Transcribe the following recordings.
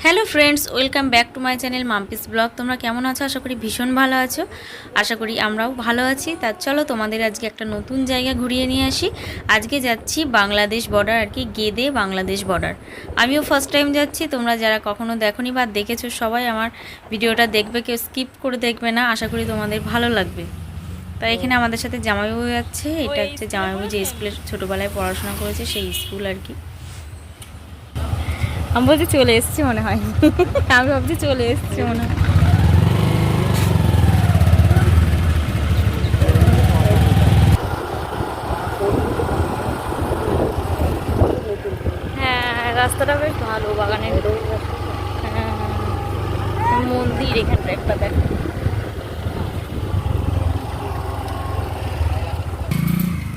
Hello friends welcome back to my channel Mampi's blog. তোমরা কেমন আছো? আশা করি ভীষণ ভালো আছো। আশা করি আমরাও ভালো আছি। তার চলো তোমাদের আজকে একটা নতুন জায়গা ঘুরিয়ে নিয়ে আসি। আজকে যাচ্ছি বাংলাদেশ বর্ডার আর কি গেদে বাংলাদেশ বর্ডার আমিও ফার্স্ট টাইম যাচ্ছি। তোমরা যারা কখনো দেখোনি বা দেখেছ সবাই আমার ভিডিওটা দেখবে কেউ স্কিপ করে দেখবে না। আশা করি তোমাদের ভালো লাগবে। তাই এখানে আমাদের সাথে জামাইবাবু যাচ্ছে। এটা হচ্ছে জামাইবাবু যে স্কুলে ছোটোবেলায় পড়াশোনা করেছে সেই স্কুল আর কি। আমি বলছি চলে এসছি মনে হয়। আমি ভাবছি চলে এসছি মনে হয়। হ্যাঁ বেশ ভালো বাগানের হ্যাঁ, মন্দির একটা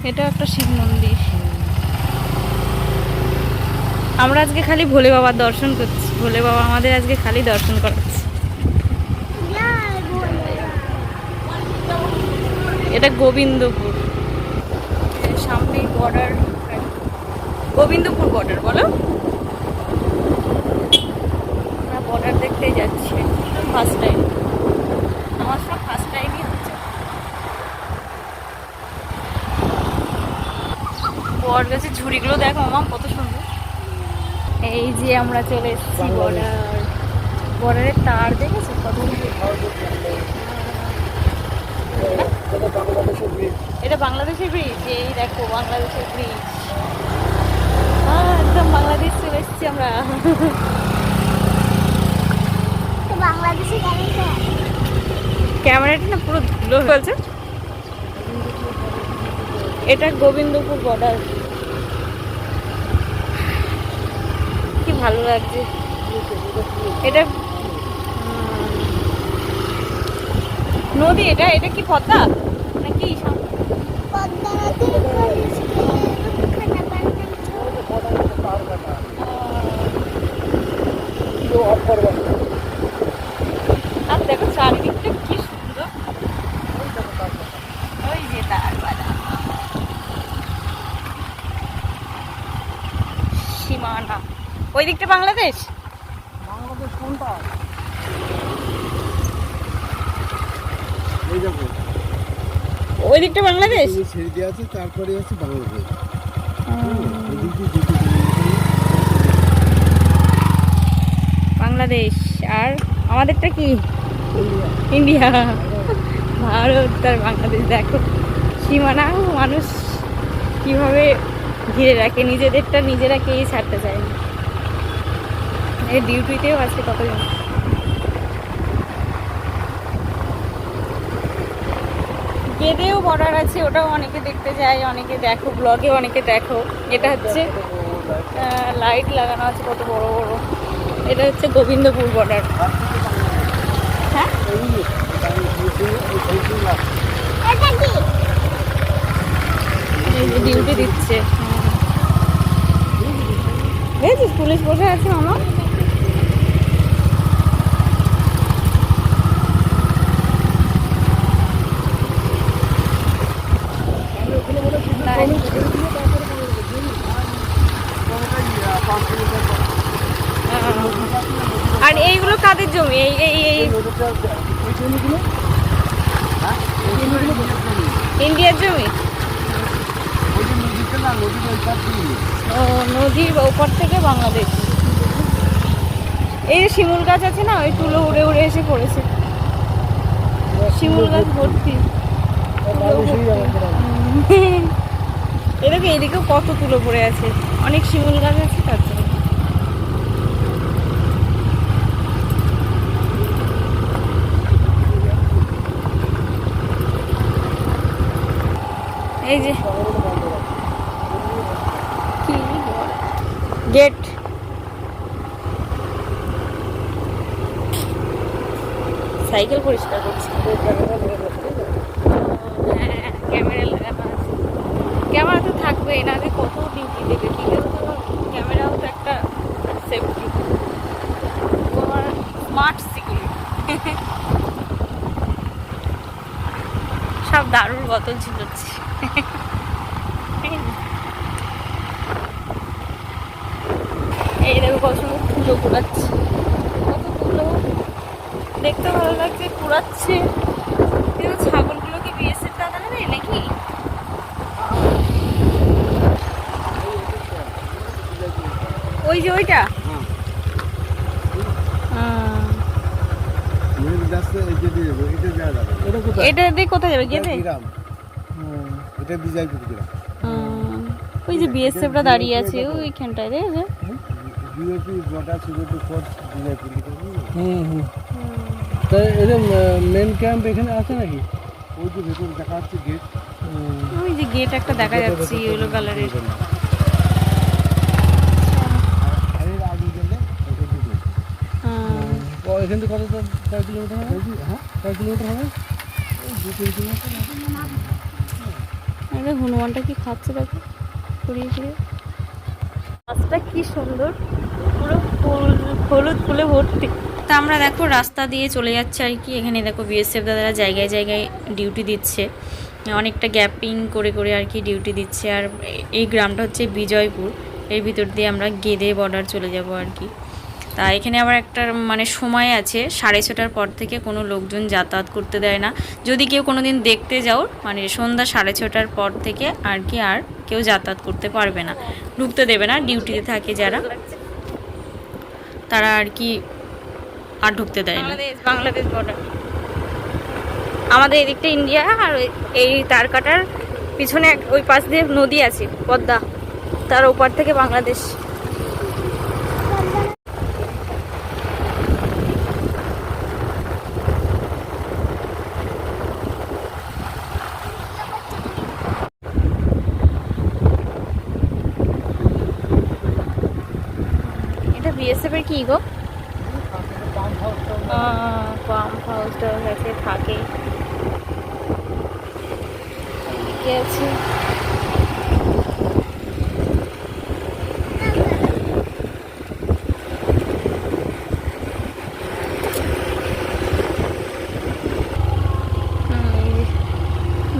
এটা একটা শিব মন্দির। আমরা আজকে খালি ভোলে বাবার দর্শন করছি। ভোলে বাবা আমাদের আজকে খালি দর্শন করাচ্ছে। এটা গোবিন্দপুর। সামনে বর্ডার গোবিন্দপুর বর্ডার বলো? আমরা বর্ডার দেখতেই যাচ্ছি। ফার্স্ট টাইম আমার সব ফার্স্ট টাইমই হচ্ছে। বট গাছের ঝুড়িগুলো দেখো আমার কত সুন্দর। এই যে আমরা চলে এসেছি বর্ডার বর্ডারের তার দেখেছ? কত এটা বাংলাদেশের ব্রিজ এই দেখো বাংলাদেশের ব্রিজ একদম বাংলাদেশ চলে এসেছি আমরা। বাংলাদেশে ক্যামেরাটা না পুরো ধুলো হয়েছে। এটা গোবিন্দপুর বর্ডার ভালো লাগছে। এটা নদী এটা এটা কি পদ্মা? নাকি সাম- পদ্মা নদী খানা আর দেখো চারিদিকটা কি সুন্দর ওই যে তার বাধা সীমানা ওই দিকটা বাংলাদেশ? বাংলাদেশ কোনটা? দেখো। ওই দিকটা বাংলাদেশ? ছেড়ে দিয়ে আছে তারপরে আছে বাংলাদেশ। বাংলাদেশ আর আমাদেরটা কি? ইন্ডিয়া। ভারত আর বাংলাদেশ দেখো। সীমানা মানুষ কীভাবে ঘিরে রাখে নিজেদেরটা নিজেরা কেই ছাড়তে চায়? না এই ডিউটিতেও আছে কতজন গেদেও বর্ডার আছে, ওটাও অনেকে দেখতে যায়, অনেকে দেখো ব্লগে অনেকে দেখো। এটা হচ্ছে লাইট লাগানো আছে কত বড় বড়। এটা হচ্ছে গোবিন্দপুর বর্ডার হ্যাঁ? ডিউটি দিচ্ছে। পুলিশ বসে আছে মামা আর এইগুলো কাদের জমি এই এই এই ইন্ডিয়ার জমি ও নদীর ওপর থেকে বাংলাদেশ। এই শিমুল গাছ আছে না ওই তুলো উড়ে উড়ে এসে পড়েছে। শিমুল গাছ ভর্তি। এদিকে এদিকেও কত তুলো পড়ে আছে। অনেক শিমুল গাছ আছে তার জন্য। এই যে গেট সাইকেল পরিষ্কার করছি। ক্যামেরা লাগানো আছে ক্যামেরা তো থাকবেই না যে কত ডিউটি দেবে আছে তো, ক্যামেরাও তো একটা সেফটি তোমার স্মার্ট সিকিউরিটি সব দারুর বোতল ঝুলোচ্ছি এই দেখো কত সুন্দর পুজো ঘুরাচ্ছে দেখতে ভালো লাগছে কুড়াচ্ছে কিন্তু ছাগলগুলো কি বিএসএফ দাদা নেবে নাকি? ওই যে ওইটা? হ্যাঁ মেন এটা দিয়ে কোথায় যাবে? গেলে এটা গ্রাম। এটা বিজয়পুর গ্রাম। ওই যে বিএসএফরা দাঁড়িয়ে আছে ওইখানটায় দেখেছ BJP border security force Bijoypur হুম হুম। তা এদের মেন ক্যাম্প এখানে আছে নাকি? ওই যে ভেতরে দেখা যাচ্ছে গেট ওই যে গেট একটা দেখা যাচ্ছে ইয়েলো কালারের এখান থেকে কত কয় কিলোমিটার হবে? হ্যাঁ। কয় কিলোমিটার হবে? দু তিন কিলোমিটার হনুমানটা কি খাচ্ছে দেখো ঘুরিয়ে ঘুরিয়ে গাছটা কি সুন্দর। পুরো ফুল, হলুদ ফুলে ভর্তি। তা আমরা দেখো রাস্তা দিয়ে চলে যাচ্ছে আর কি। এখানে দেখো বিএসএফ দাদারা জায়গায় জায়গায় ডিউটি দিচ্ছে। অনেকটা গ্যাপিং করে করে আর কি ডিউটি দিচ্ছে। আর এই গ্রামটা হচ্ছে বিজয়পুর। এর ভিতর দিয়ে আমরা গেদে বর্ডার চলে যাব আর কি। তা এখানে আবার একটা মানে সময় আছে, সাড়ে ছটার পর থেকে কোনো লোকজন যাতায়াত করতে দেয় না। যদি কেউ কোনো দিন দেখতে যাও মানে সন্ধ্যা সাড়ে ছটার পর থেকে আর কি আর কেউ যাতায়াত করতে পারবে না। ঢুকতে দেবে না ডিউটিতে থাকে যারা। তারা আর কি আর ঢুকতে দেয় বাংলাদেশ বর্ডার আমাদের এদিকটা ইন্ডিয়া আর এই তার কাটার পিছনে ওই পাশ দিয়ে নদী আছে, পদ্মা। তার ওপার থেকে বাংলাদেশ। এটা বিএসএফ এর কি গো? পাম্প হাউসটা কাছে থাকে। আছে?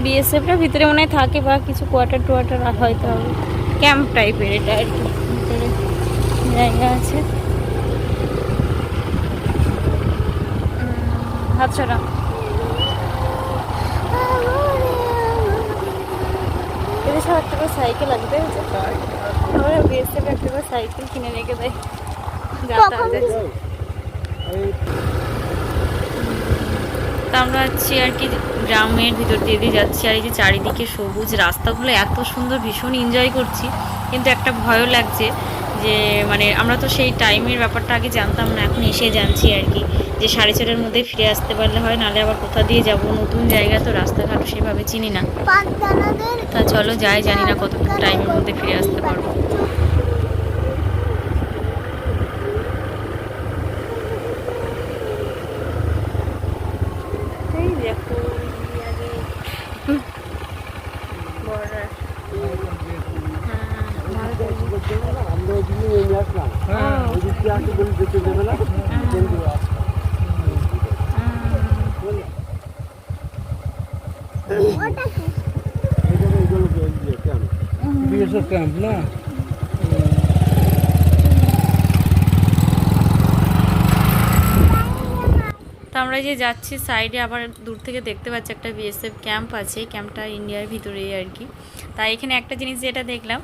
বিএসএফটা ভিতরে মনে হয় থাকে বা কিছু কোয়ার্টার টুয়ার্টার হয়তো হবে। ক্যাম্প টাইপের এটা আর কি। ভিতরে জায়গা আছে। হাত ছড়া একটা করে সাইকেল আমরা বিএসএফ একটা করে সাইকেল কিনে রেখে দেয়। তা আমরা হচ্ছে আর কি গ্রামের ভিতর দিয়ে দিয়ে যাচ্ছি আর এই যে চারিদিকে সবুজ রাস্তাগুলো এত সুন্দর ভীষণ এনজয় করছি। কিন্তু একটা ভয়ও লাগছে যে মানে আমরা তো সেই টাইমের ব্যাপারটা আগে জানতাম না এখন এসে জানছি আর কি। যে সাড়ে ছটার মধ্যে ফিরে আসতে পারলে হয় নাহলে আবার কোথা দিয়ে যাব? নতুন জায়গা তো রাস্তাঘাট সেভাবে চিনি না। তা চলো যাই জানি না কতটুকু টাইমের মধ্যে ফিরে আসতে পারব। আসতে বলে যেতে দেবে না কিন্তু আসতে ওটা কি এটা এইগুলো দিয়ে কেন বিএসএফ ক্যাম্প না তো আমরা যে যাচ্ছি সাইডে আবার দূর থেকে দেখতে পাচ্ছি একটা বিএসএফ ক্যাম্প আছে ক্যাম্পটা ইন্ডিয়ার ভিতরেই আর কি তাই এখানে একটা জিনিস যেটা দেখলাম,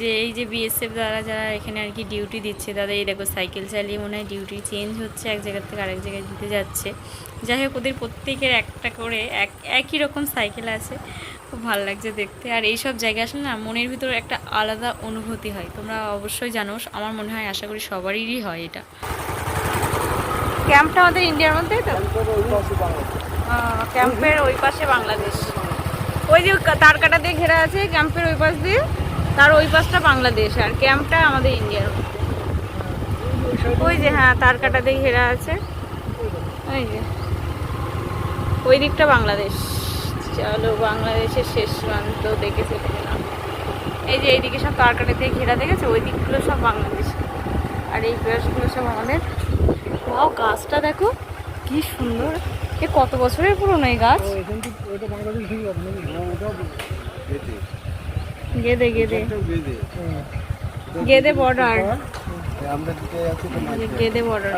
যে এই যে বিএসএফ দ্বারা যারা এখানে আর কি ডিউটি দিচ্ছে, তাদের এই দেখো সাইকেল চালিয়ে মনে হয় ডিউটি চেঞ্জ হচ্ছে, এক জায়গা থেকে আরেক জায়গায় দিতে যাচ্ছে। যাই হোক, ওদের প্রত্যেকের একটা করে এক, একই রকম সাইকেল আছে। খুব ভালো লাগছে দেখতে। আর এই সব জায়গায় আসলে না, মনের ভিতরে একটা আলাদা অনুভূতি হয়। তোমরা অবশ্যই জানো, আমার মনে হয়, আশা করি সবারই হয় এটা। ক্যাম্পটা আমাদের ইন্ডিয়ার মধ্যেই তো? ক্যাম্পের ওই পাশে বাংলাদেশ। ওই যে তার কাটা দিয়ে ঘেরা আছে ক্যাম্পের ওই পাশ দিয়ে। তার ওই পাশটা বাংলাদেশ আর ক্যাম্পটা আমাদের ইন্ডিয়ার ওই যে হ্যাঁ তার কাটা দিয়ে ঘেরা আছে। ওই যে। ওই দিকটা বাংলাদেশ। চলো, বাংলাদেশের শেষ প্রান্ত দেখে চলে এই যে, এইদিকে সব তার কাটা দিয়ে ঘেরা, দেখেছ? ওই দিকগুলো সব বাংলাদেশ। আর এই পাশগুলো সব আমাদের ওয়াও গাছটা দেখো কি সুন্দর। এ কত বছরের পুরনো এই গাছ? গেদে গেদে। গেদে বর্ডার গেদে বর্ডার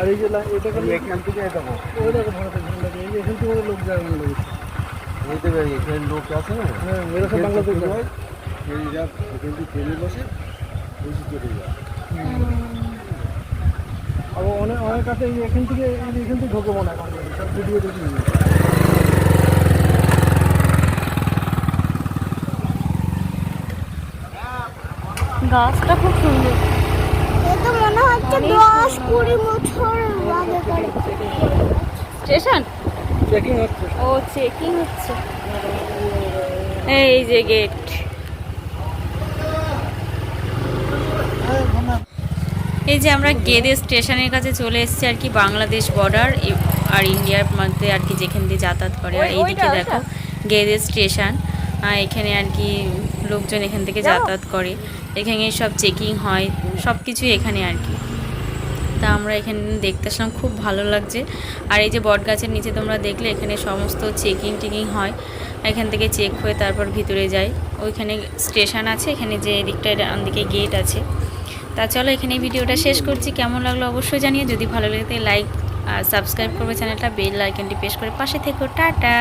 লোক যায় লোক আছে না? এরা বাংলাদেশ যায় হয় ট্রেনে যা এখান থেকে ট্রেনে বসে বসে চলে যায় আবার অনেক অনেক আছে এখান থেকে এখান থেকে ঢোকে মনে হয় সব ভিডিও দেখি। গাছটা খুব সুন্দর। এ মনে হচ্ছে দশ কুড়ি বছর স্টেশন? চেকিং হচ্ছে। ও চেকিং হচ্ছে। এই যে গেট এই যে আমরা গেদে স্টেশনের কাছে চলে এসেছি আর কি বাংলাদেশ বর্ডার আর ইন্ডিয়ার মধ্যে আর কি যেখান দিয়ে যাতায়াত করে। আর এইদিকে দেখো গেদে স্টেশন এখানে আর কি লোকজন এখান থেকে যাতায়াত করে। এখানে সব চেকিং হয় সব কিছুই এখানে আর কি। তা আমরা এখানে দেখতে আসলাম খুব ভালো লাগছে। আর এই যে বট গাছের নিচে তোমরা দেখলে এখানে সমস্ত চেকিং টেকিং হয়। এখান থেকে চেক হয়ে তারপর ভিতরে যায় ওইখানে স্টেশন আছে এখানে যে এদিকটায় ডান দিকে গেট আছে। তা চলো এখানে ভিডিওটা শেষ করছি। কেমন লাগল অবশ্যই জানিয়ে যদি ভালো লাগে লাইক আর সাবস্ক্রাইব করবে চ্যানেলটা বেল আইকনটি প্রেস করে পাশে থেকো। টাটা!